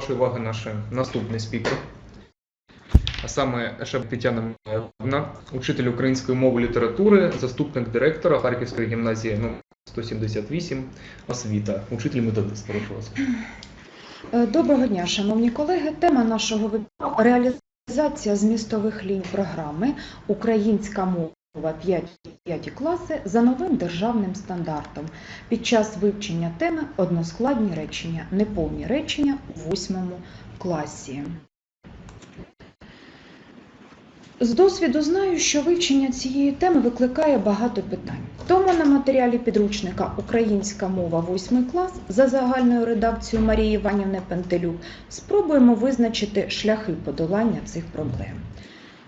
вашої уваги наш наступний спікер. А саме Шеп Тетяна Михайловна, учитель української мови і літератури, заступник директора Харківської гімназії ну, 178, освіта, учитель методист. Прошу вас. Е, Доброго дня, шановні колеги. Тема нашого вебінару – реалізація змістових ліній програми Українська мова 5, 5 класи за новим державним стандартом під час вивчення теми односкладні речення, неповні речення у 8 класі. З досвіду знаю, що вивчення цієї теми викликає багато питань. Тому на матеріалі підручника Українська мова 8 клас за загальною редакцією Марії Іванівни Пентелюк спробуємо визначити шляхи подолання цих проблем.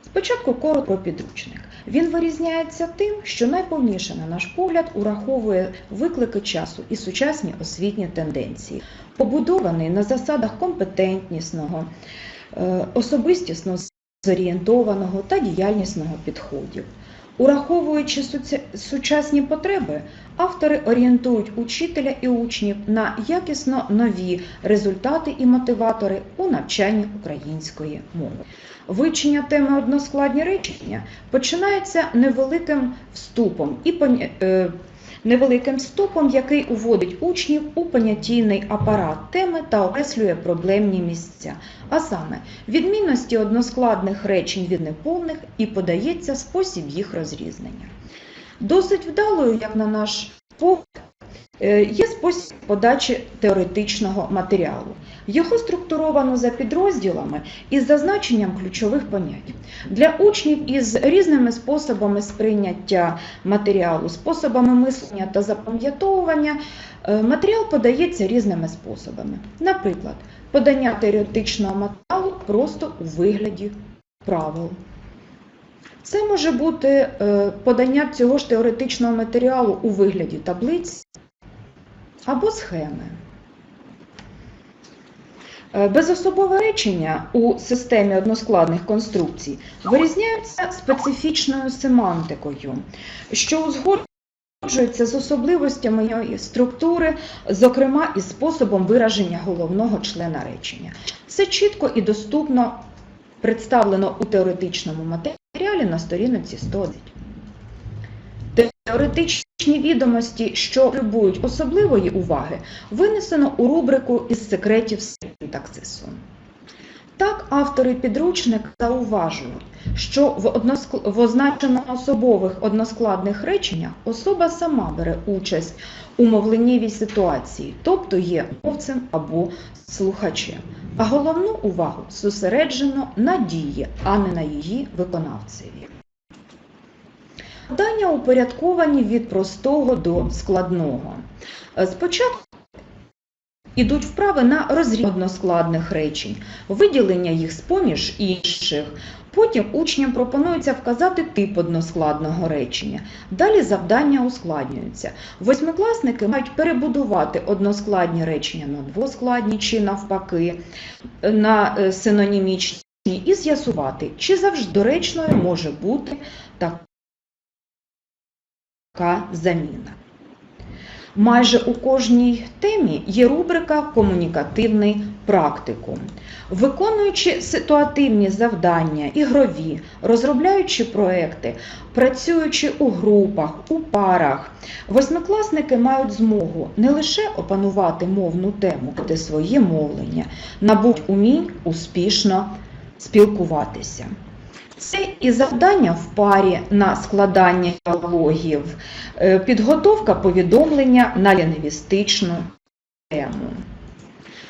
Спочатку коротко про підручник. Він вирізняється тим, що найповніше, на наш погляд, ураховує виклики часу і сучасні освітні тенденції, побудований на засадах компетентнісного, особистісно зорієнтованого та діяльнісного підходів. Ураховуючи сучасні потреби, автори орієнтують учителя і учнів на якісно нові результати і мотиватори у навчанні української мови. Вивчення теми односкладні речення починається невеликим вступом і невеликим стопом, який уводить учнів у понятійний апарат теми та окреслює проблемні місця, а саме відмінності односкладних речень від неповних і подається спосіб їх розрізнення. Досить вдалою, як на наш погляд, є спосіб подачі теоретичного матеріалу. Його структуровано за підрозділами із зазначенням ключових понять. Для учнів із різними способами сприйняття матеріалу, способами мислення та запам'ятовування е, матеріал подається різними способами. Наприклад, подання теоретичного матеріалу просто у вигляді правил. Це може бути е, подання цього ж теоретичного матеріалу у вигляді таблиць або схеми. Е, Безособове речення у системі односкладних конструкцій вирізняються специфічною семантикою, що узгоджується з особливостями її структури, зокрема і способом вираження головного члена речення. Це чітко і доступно представлено у теоретичному матеріалі на сторінці 110. Теоретичні відомості, що потребують особливої уваги, винесено у рубрику із секретів синтаксису. Так, автори підручника зауважують, що в, односк... в означено особових односкладних реченнях особа сама бере участь у мовленнєвій ситуації, тобто є мовцем або слухачем, а головну увагу зосереджено на дії, а не на її виконавцеві. Завдання упорядковані від простого до складного. Е, Спочатку ідуть вправи на розріз односкладних речень, виділення їх з-поміж інших. Потім учням пропонується вказати тип односкладного речення. Далі завдання ускладнюються. Восьмикласники мають перебудувати односкладні речення на двоскладні чи навпаки, на е, синонімічні і з'ясувати, чи завжди доречною може бути така заміна. Майже у кожній темі є рубрика Комунікативний практикум. Виконуючи ситуативні завдання, ігрові, розробляючи проекти, працюючи у групах, у парах, восьмикласники мають змогу не лише опанувати мовну тему, де своє мовлення, набуть умінь успішно спілкуватися. Це і завдання в парі на складання діалогів, е, підготовка повідомлення на лінгвістичну тему.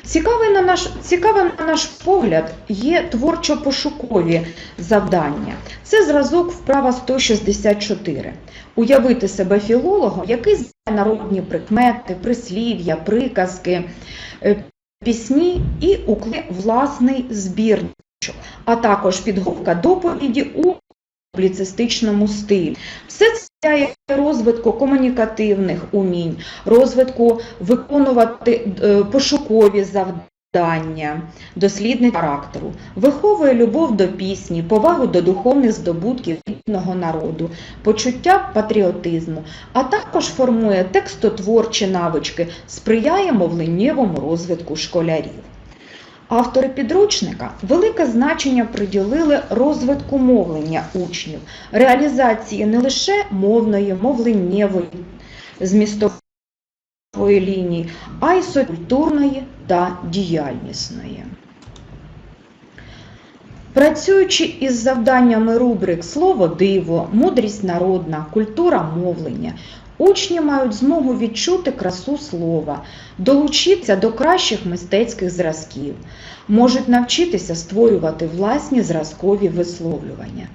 Цікаве на наш, цікаве на наш погляд є творчо-пошукові завдання. Це зразок вправа 164. Уявити себе філологом, який знає народні прикмети, прислів'я, приказки, е, пісні і укле власний збірник а також підготовка доповіді у публіцистичному стилі. Все це сприяє розвитку комунікативних умінь, розвитку виконувати е, пошукові завдання, дослідний характеру, виховує любов до пісні, повагу до духовних здобутків рідного народу, почуття патріотизму, а також формує текстотворчі навички, сприяє мовленнєвому розвитку школярів. Автори підручника велике значення приділили розвитку мовлення учнів, реалізації не лише мовної, мовленнєвої, змістової лінії, а й соціокультурної та діяльнісної. Працюючи із завданнями рубрик Слово диво, мудрість народна, культура мовлення, учні мають змогу відчути красу слова, долучитися до кращих мистецьких зразків, можуть навчитися створювати власні зразкові висловлювання.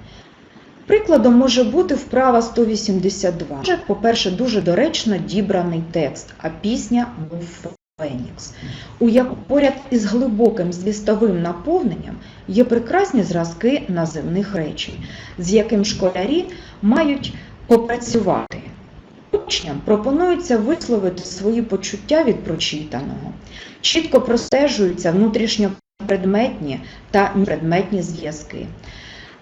Прикладом може бути вправа 182. По-перше, дуже доречно дібраний текст, а пісня був Фенікс, у як поряд із глибоким звістовим наповненням є прекрасні зразки наземних речей, з яким школярі мають попрацювати. Учням пропонується висловити свої почуття від прочитаного. Чітко простежуються внутрішньопредметні та предметні зв'язки.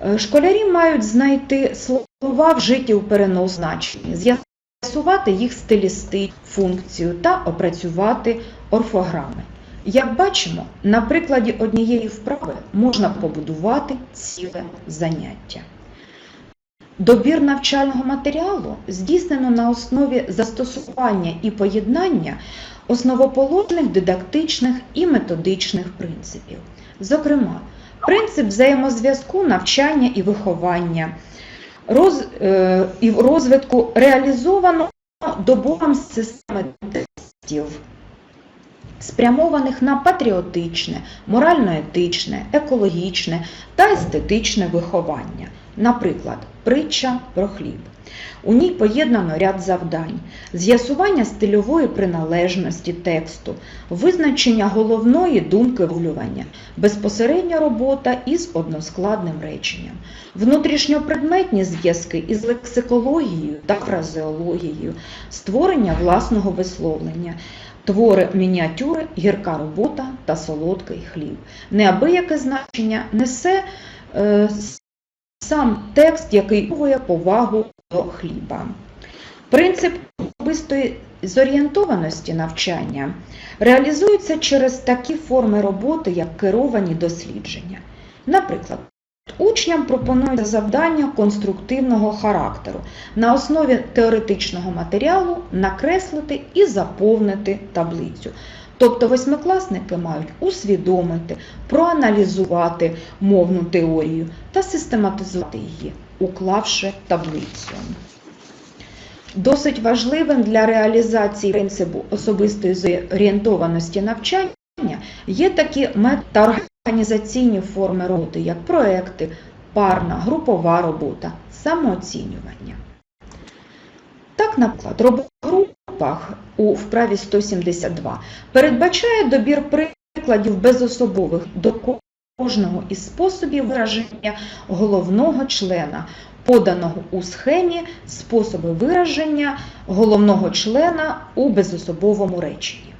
Е, Школярі мають знайти слова вжиті у перенозначенні, з'ясувати їх стилісти, функцію та опрацювати орфограми. Як бачимо, на прикладі однієї вправи можна побудувати ціле заняття. Добір навчального матеріалу здійснено на основі застосування і поєднання основоположних дидактичних і методичних принципів. Зокрема, принцип взаємозв'язку навчання і виховання, роз, е, і розвитку реалізовано добором системи тестів, спрямованих на патріотичне, морально-етичне, екологічне та естетичне виховання. Наприклад, притча про хліб. У ній поєднано ряд завдань: з'ясування стильової приналежності тексту, визначення головної думки вимовлювання, безпосередня робота із односкладним реченням, внутрішньопредметні зв'язки із лексикологією та фразеологією, створення власного висловлення, твори мініатюри, гірка робота та солодкий хліб. Неабияке значення несе е, сам текст, який виховує повагу до хліба. Принцип особистої зорієнтованості навчання реалізується через такі форми роботи, як керовані дослідження. Наприклад, учням пропонується завдання конструктивного характеру на основі теоретичного матеріалу накреслити і заповнити таблицю. Тобто восьмикласники мають усвідомити, проаналізувати мовну теорію та систематизувати її, уклавши таблицю. Досить важливим для реалізації принципу особистої зорієнтованості навчання є такі мет організаційні форми роботи, як проекти, парна, групова робота, самооцінювання. Так, наприклад, робота у вправі 172 передбачає добір прикладів безособових до кожного із способів вираження головного члена, поданого у схемі способи вираження головного члена у безособовому реченні.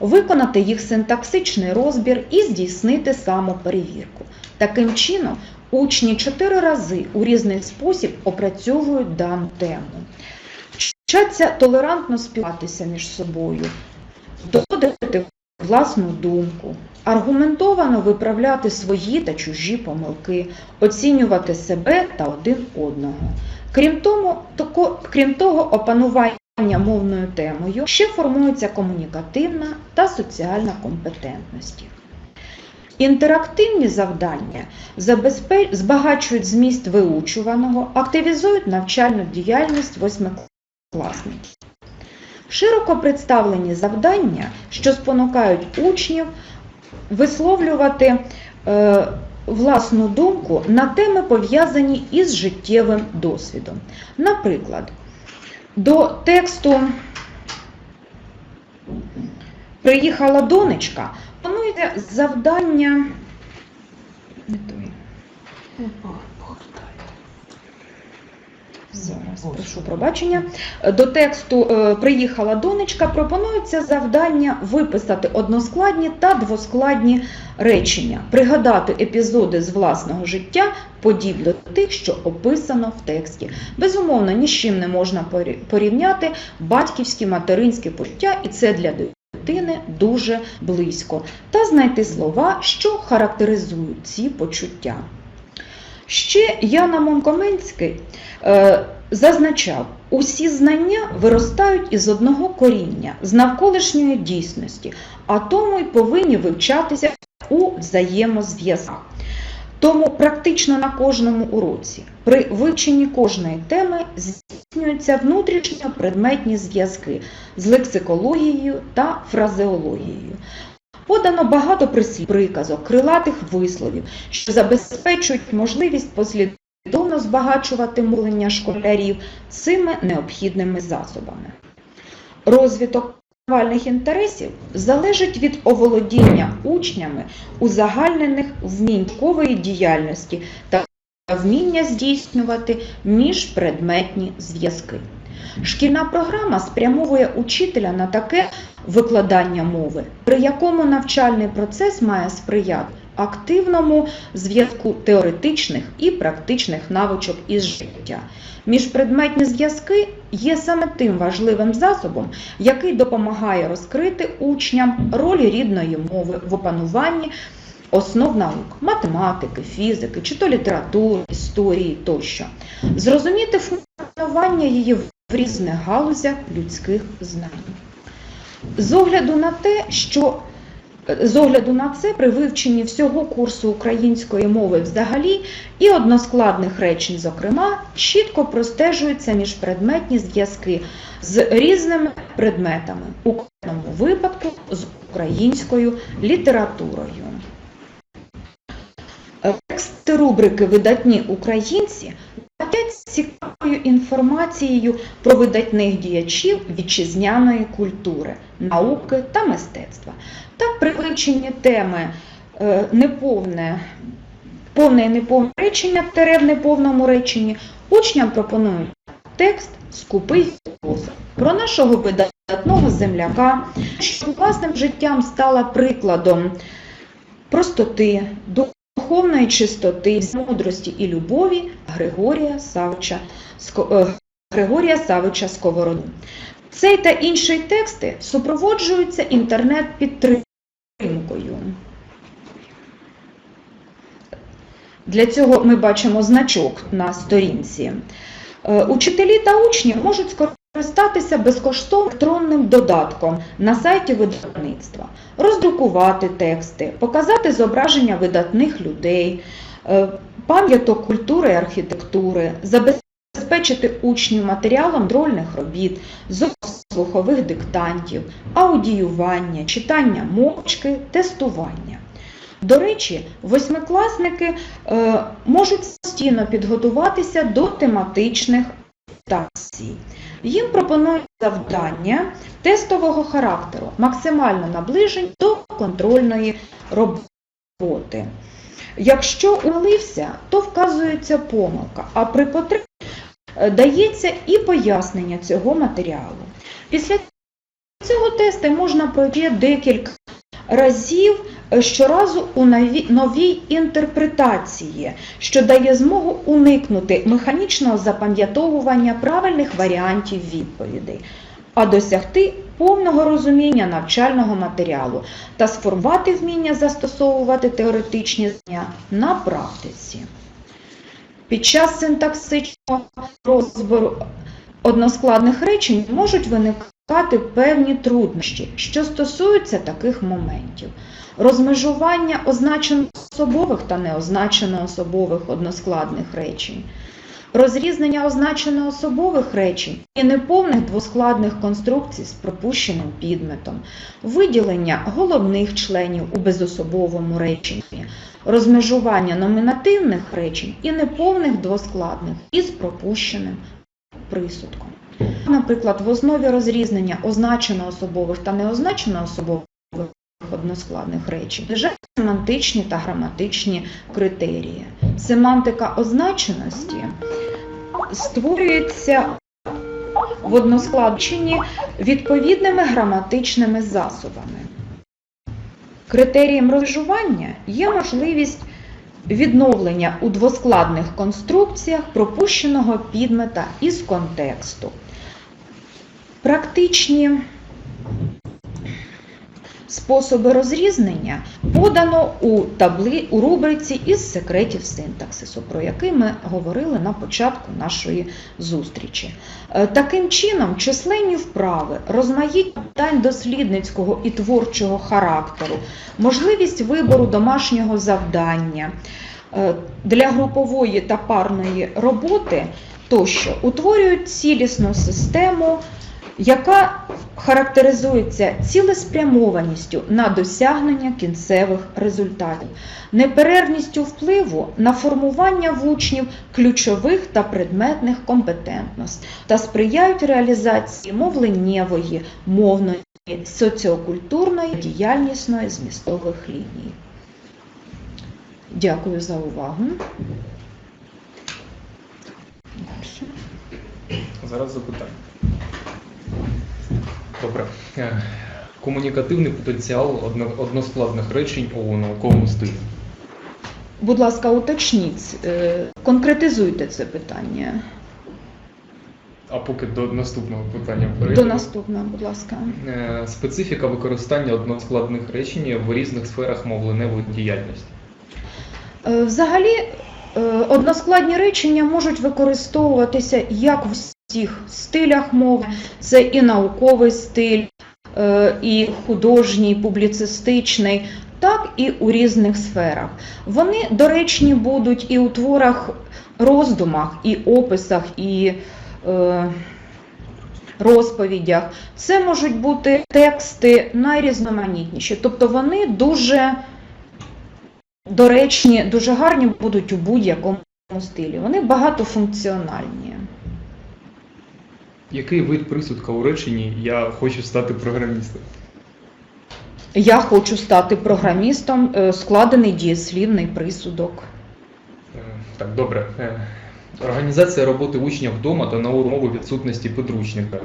Виконати їх синтаксичний розбір і здійснити самоперевірку. Таким чином, учні чотири рази у різний спосіб опрацьовують дану тему. Вчаться толерантно спілкуватися між собою, доводити власну думку, аргументовано виправляти свої та чужі помилки, оцінювати себе та один одного. Крім того, тако- крім того, опанування мовною темою ще формується комунікативна та соціальна компетентності. Інтерактивні завдання збагачують зміст виучуваного, активізують навчальну діяльність восьмикласників. Широко представлені завдання, що спонукають учнів висловлювати е, власну думку на теми, пов'язані із життєвим досвідом. Наприклад, до тексту Приїхала донечка, планується завдання. Не той. Зараз прошу пробачення. До тексту е, Приїхала донечка пропонується завдання виписати односкладні та двоскладні речення, пригадати епізоди з власного життя, подібно тих, що описано в тексті. Безумовно, ні з чим не можна порі- порівняти батьківські материнські почуття, і це для дитини дуже близько та знайти слова, що характеризують ці почуття. Ще Яна Монкоменський е, зазначав, усі знання виростають із одного коріння, з навколишньої дійсності, а тому й повинні вивчатися у взаємозв'язках. Тому практично на кожному уроці при вивченні кожної теми здійснюються внутрішньопредметні зв'язки з лексикологією та фразеологією. Подано багато приказок, крилатих висловів, що забезпечують можливість послідовно збагачувати мовлення школярів цими необхідними засобами. Розвиток пізнавальних інтересів залежить від оволодіння учнями узагальнених вмінькової діяльності та вміння здійснювати міжпредметні зв'язки. Шкільна програма спрямовує учителя на таке викладання мови, при якому навчальний процес має сприяти активному зв'язку теоретичних і практичних навичок із життя. Міжпредметні зв'язки є саме тим важливим засобом, який допомагає розкрити учням роль рідної мови в опануванні основ наук математики, фізики, чи то літератури, історії тощо, зрозуміти функціонування її в різних галузях людських знань. З огляду на те, що з огляду на це, при вивченні всього курсу української мови взагалі і односкладних речень, зокрема, чітко простежуються міжпредметні зв'язки з різними предметами, у кожному випадку з українською літературою. Тексти рубрики Видатні українці надять цікавою інформацією про видатних діячів вітчизняної культури, науки та мистецтва. Так, при вивченні теми е, неповне, повне і неповне речення, тере в неповному реченні, учням пропонують текст Скупий спосіб про нашого видатного земляка, що власним життям стала прикладом простоти, духовної чистоти, мудрості і любові Григорія Савича, е, Григорія Савича Сковороду. Цей та інші тексти супроводжуються інтернет-підтримкою. Для цього ми бачимо значок на сторінці. Е, Учителі та учні можуть скористатися безкоштовним електронним додатком на сайті видавництва, роздрукувати тексти, показати зображення видатних людей, е, пам'яток культури і архітектури, забезпечити учнів матеріалом дрольних робіт, слухових диктантів, аудіювання, читання мовчки, тестування. До речі, восьмикласники е, можуть самостійно підготуватися до тематичних адаптацій. Їм пропонують завдання тестового характеру, максимально наближені до контрольної роботи. Якщо улився, то вказується помилка, а при потребі е, дається і пояснення цього матеріалу. Після цього тесту можна пройти декілька разів щоразу у новій інтерпретації, що дає змогу уникнути механічного запам'ятовування правильних варіантів відповідей, а досягти повного розуміння навчального матеріалу та сформувати вміння застосовувати теоретичні знання на практиці. Під час синтаксичного розбору односкладних речень можуть виникати певні труднощі, що стосуються таких моментів. Розмежування означено особових та неозначено особових односкладних речень, розрізнення означено особових речень і неповних двоскладних конструкцій з пропущеним підметом, виділення головних членів у безособовому реченні, розмежування номінативних речень і неповних двоскладних із пропущеним присудком. Наприклад, в основі розрізнення означено особових та неозначено особових односкладних речень лежать семантичні та граматичні критерії. Семантика означеності створюється в односкладченні відповідними граматичними засобами. Критерієм розжування є можливість відновлення у двоскладних конструкціях пропущеного підмета із контексту. Практичні способи розрізнення подано у таблі у рубриці із секретів синтаксису, про який ми говорили на початку нашої зустрічі. Е, Таким чином, численні вправи, розмаїття питань дослідницького і творчого характеру, можливість вибору домашнього завдання е, для групової та парної роботи тощо утворюють цілісну систему, яка характеризується цілеспрямованістю на досягнення кінцевих результатів, неперервністю впливу на формування в учнів ключових та предметних компетентностей та сприяють реалізації мовленнєвої, мовної, соціокультурної, діяльнісної змістових ліній. Дякую за увагу. Зараз запитання. Добре. Е, Комунікативний потенціал односкладних речень у науковому стилі. Будь ласка, уточніть, е, конкретизуйте це питання. А поки до наступного питання До наступного, будь ласка. Е, Специфіка використання односкладних речень в різних сферах мовленевої діяльності. Взагалі, односкладні речення можуть використовуватися як в всіх стилях мови. Це і науковий стиль, е, і художній, публіцистичний, так і у різних сферах. Вони доречні будуть і у творах, роздумах, і описах, і е, розповідях. Це можуть бути тексти найрізноманітніші, тобто вони дуже доречні, дуже гарні будуть у будь-якому стилі. Вони багатофункціональні. Який вид присудка у реченні я хочу стати програмістом? Я хочу стати програмістом, е, складений дієслівний присудок. Е, Так, добре. Е, Організація роботи учня вдома та на умови відсутності підручника.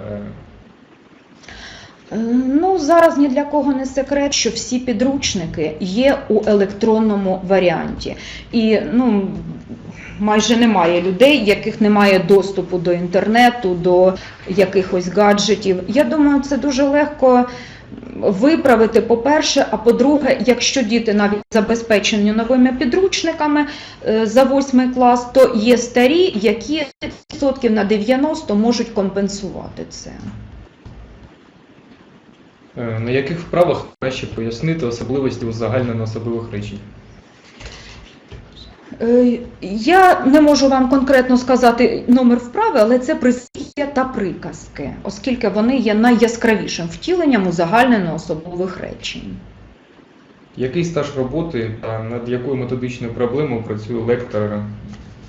Ну, зараз ні для кого не секрет, що всі підручники є у електронному варіанті. І ну, майже немає людей, яких немає доступу до інтернету, до якихось гаджетів. Я думаю, це дуже легко виправити, по-перше, а по-друге, якщо діти навіть забезпечені новими підручниками е, за восьмий клас, то є старі, які відсотків на 90 можуть компенсувати це. е, На яких вправах краще пояснити особливості узагальнено особливих речень? Е, Я не можу вам конкретно сказати номер вправи, але це прислів'я та приказки, оскільки вони є найяскравішим втіленням узагальнено особових речень. Який стаж роботи та над якою методичною проблемою працює лектор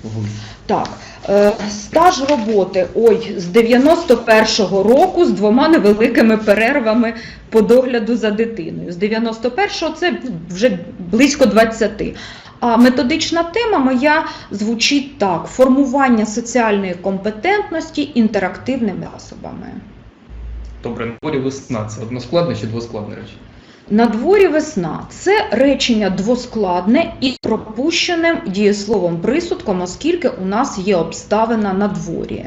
ви? Так, е, стаж роботи ой, з 91-го року з двома невеликими перервами по догляду за дитиною. З 91-го це вже близько 20. А методична тема моя звучить так: формування соціальної компетентності інтерактивними засобами. Добре, на дворі весна це односкладне чи двоскладне речення? На дворі весна це речення двоскладне і пропущеним дієсловом присудком, оскільки у нас є обставина на дворі.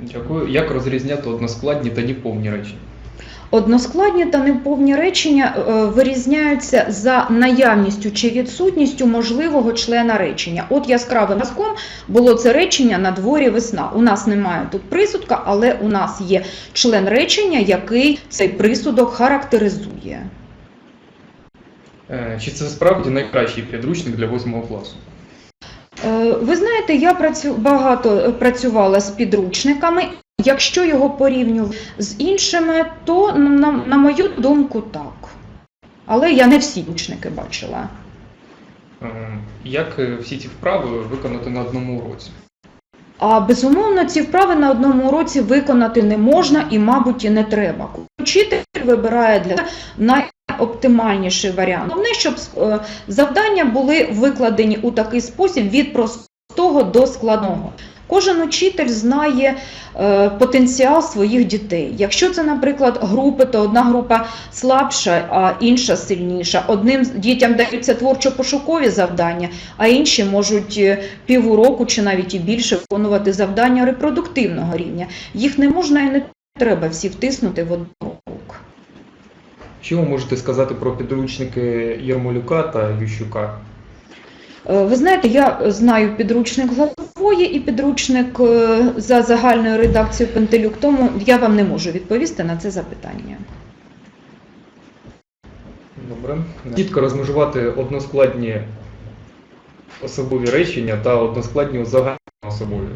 Дякую. Як розрізняти односкладні та неповні речення? Односкладні та неповні речення е, вирізняються за наявністю чи відсутністю можливого члена речення. От яскравим зразком було це речення на дворі весна. У нас немає тут присудка, але у нас є член речення, який цей присудок характеризує. Е, Чи це справді найкращий підручник для 8 класу? Е, Ви знаєте, я працю, багато працювала з підручниками. Якщо його порівнювати з іншими, то на, на мою думку так. Але я не всі підручники бачила. Е, Як е, всі ці вправи виконати на одному уроці? А безумовно, ці вправи на одному уроці виконати не можна і, мабуть, і не треба. Учитель вибирає для найоптимальніший варіант. Головне, щоб е, завдання були викладені у такий спосіб від простого до складного. Кожен учитель знає е, потенціал своїх дітей. Якщо це, наприклад, групи, то одна група слабша, а інша сильніша. Одним дітям даються творчо-пошукові завдання, а інші можуть е, півуроку чи навіть і більше виконувати завдання репродуктивного рівня. Їх не можна і не треба всі втиснути в один урок. Що ви можете сказати про підручники Єрмолюка та Ющука? Е, Ви знаєте, я знаю підручник Главої і підручник е, за загальною редакцією Пентелюк, тому я вам не можу відповісти на це запитання. Добре. Чітко розмежувати односкладні особові речення та односкладні узагальнено-особові.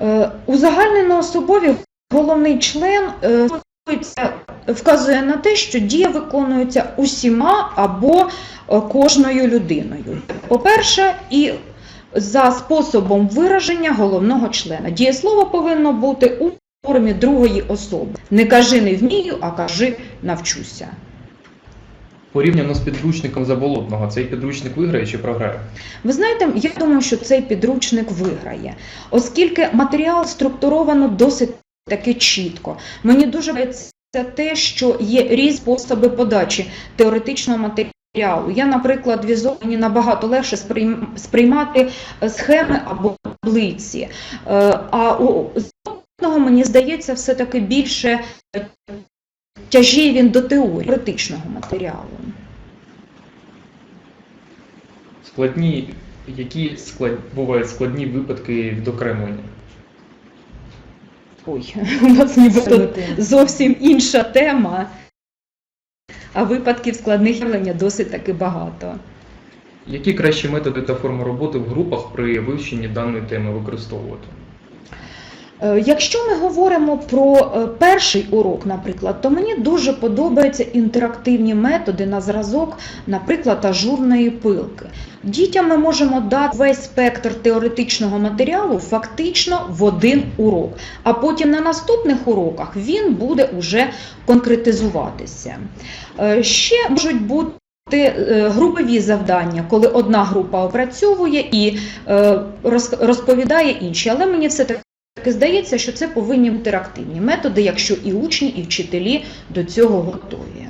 Е, Узагальнено особові головний член е, вказує на те, що дія виконується усіма або кожною людиною. По-перше, і за способом вираження головного члена. Дієслово повинно бути у формі другої особи. Не кажи не вмію, а кажи навчуся. Порівняно з підручником Заболотного, цей підручник виграє чи програє? Ви знаєте, я думаю, що цей підручник виграє, оскільки матеріал структуровано досить таки чітко. Мені дуже подобається те, що є різні способи подачі теоретичного матеріалу. Я, наприклад, візуально мені набагато легше сприймати е, схеми або таблиці. Е, А у Заболотного, мені здається, все-таки більше е, тяжіє він до теорії теоретичного матеріалу. Складні, які склад... бувають складні випадки відокремлення? Ой, у нас нібито зовсім інша тема, а випадків складних явлення досить таки багато. Які кращі методи та форми роботи в групах при вивченні даної теми використовувати? Е, Якщо ми говоримо про е, перший урок, наприклад, то мені дуже подобаються інтерактивні методи на зразок, наприклад, ажурної пилки. Дітям ми можемо дати весь спектр теоретичного матеріалу фактично в один урок, а потім на наступних уроках він буде уже конкретизуватися. Е, Ще можуть бути групові завдання, коли одна група опрацьовує і розповідає інші, але мені все таки Таки здається, що це повинні бути інтерактивні методи, якщо і учні, і вчителі до цього готові.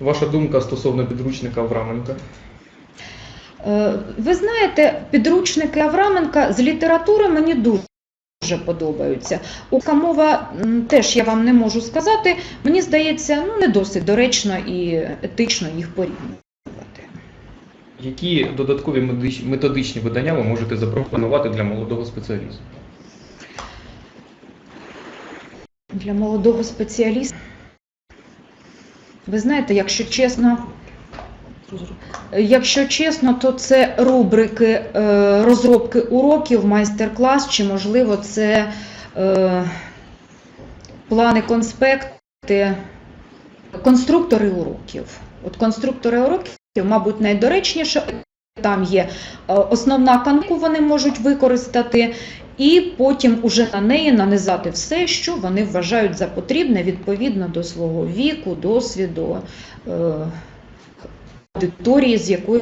Ваша думка стосовно підручника Авраменка? Е, Ви знаєте, підручники Авраменка з літератури мені дуже подобаються. Ука мова теж я вам не можу сказати. Мені здається, ну не досить доречно і етично їх порівнювати. Які додаткові методичні видання ви можете запропонувати для молодого спеціаліста? Для молодого спеціаліста. Ви знаєте, якщо чесно, якщо чесно, то це рубрики е, розробки уроків, майстер-клас, чи можливо це е, плани конспекти, конструктори уроків. От конструктори уроків, мабуть, найдоречніше. Там є е, основна канву, вони можуть використати, і потім уже на неї нанизати все, що вони вважають за потрібне відповідно до свого віку, досвіду, е, аудиторії, з якою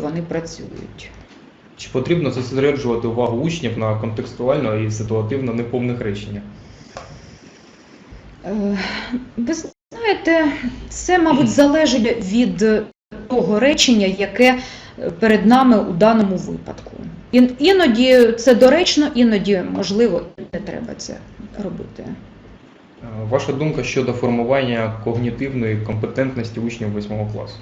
вони працюють. Чи потрібно зосереджувати увагу учнів на контекстуально і ситуативно неповних реченнях? Е, Ви знаєте, це, мабуть, залежить від того речення, яке е, перед нами у даному випадку. Іноді це доречно, іноді, можливо, не треба це робити. Е, Ваша думка щодо формування когнітивної компетентності учнів 8 класу?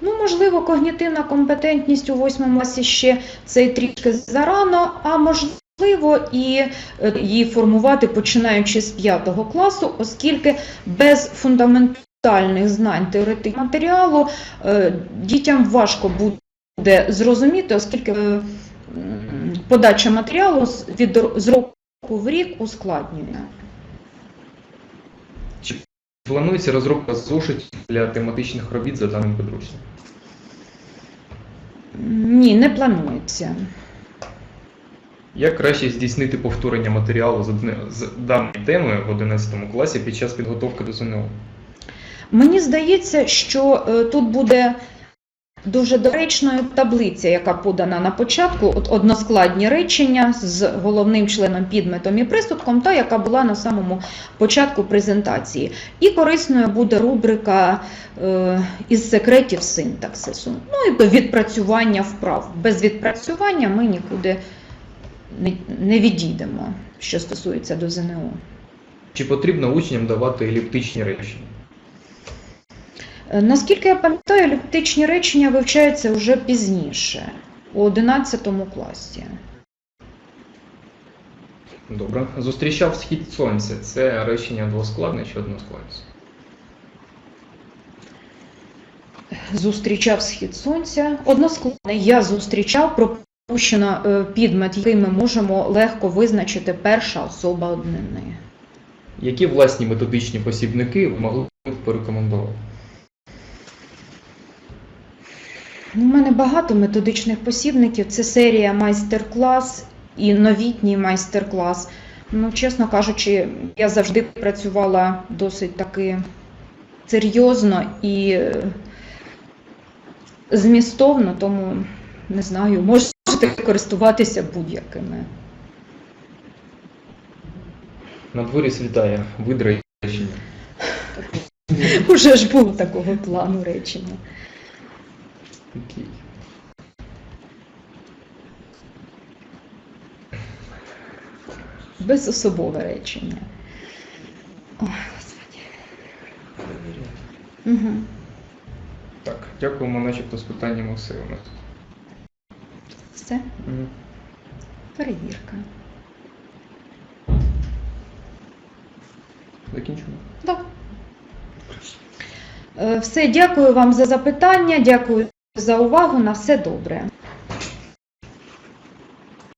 Ну, можливо, когнітивна компетентність у восьмому класі ще це трішки зарано, а можливо, і е, її формувати починаючи з п'ятого класу, оскільки без фундаментальних знань теоретичного матеріалу е, дітям важко буде зрозуміти, оскільки е, подача матеріалу від з року в рік ускладнює. Чи планується розробка зошитів для тематичних робіт за даним підручником? Ні, не планується. Як краще здійснити повторення матеріалу з, даної теми в 11 класі під час підготовки до ЗНО? Мені здається, що е, тут буде дуже доречною таблиця, яка подана на початку, от односкладні речення з головним членом підметом і присудком, та яка була на самому початку презентації. І корисною буде рубрика е, із секретів синтаксису. Ну і відпрацювання вправ. Без відпрацювання ми нікуди не, відійдемо, що стосується до ЗНО. Чи потрібно учням давати еліптичні речення? Е, Наскільки я пам'ятаю, еліптичні речення вивчаються вже пізніше, у 11 класі. Добре. Зустрічав схід сонця. Це речення двоскладне чи односкладне? Зустрічав схід сонця. Односкладне я зустрічав пропущено е, підмет, який ми можемо легко визначити перша особа однини. Які власні методичні посібники ви могли б порекомендувати? У мене багато методичних посібників. Це серія майстер-клас і новітній майстер-клас. Ну, чесно кажучи, я завжди працювала досить таки серйозно і е, змістовно, тому не знаю, можете користуватися будь-якими. На дворі світає видра речення. Уже ж було такого плану речення. Окей. Безособове речення. Ой, Господи. Угу. Так, дякуємо, начебто з питаннями все у нас. Все, перевірка. Закінчимо. Так. Е, Все, дякую вам за запитання, дякую за увагу. На все добре.